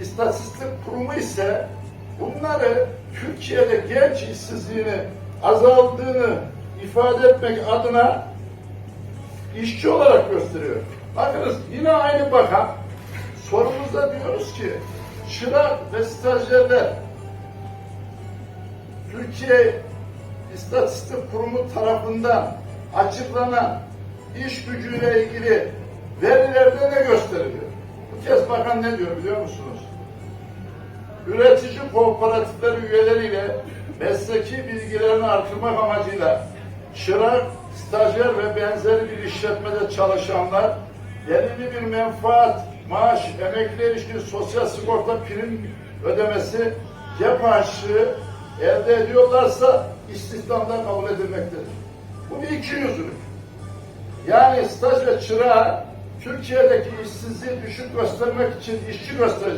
İstatistik Kurumu ise bunları Türkiye'de genç işsizliğini azaldığını ifade etmek adına işçi olarak gösteriyor. Bakınız yine aynı bakan sorumuzda diyoruz ki çırak ve stajyerler Türkiye İstatistik Kurumu tarafından açıklanan iş gücüyle ilgili verilerde ne gösteriliyor? Kez bakan ne diyor biliyor musunuz? Üretici kooperatifleri üyeleriyle mesleki bilgilerini artırmak amacıyla çırak, stajyer ve benzeri bir işletmede çalışanlar belirli bir menfaat, maaş, emekli ilişkin sosyal sigorta prim ödemesi, cep elde ediyorlarsa istihdamdan kabul edilmektedir. Bu bir iki yüzlülük. Yani staj ve çırağı Türkiye'deki işsizliği düşük göstermek için işçi gösterecek.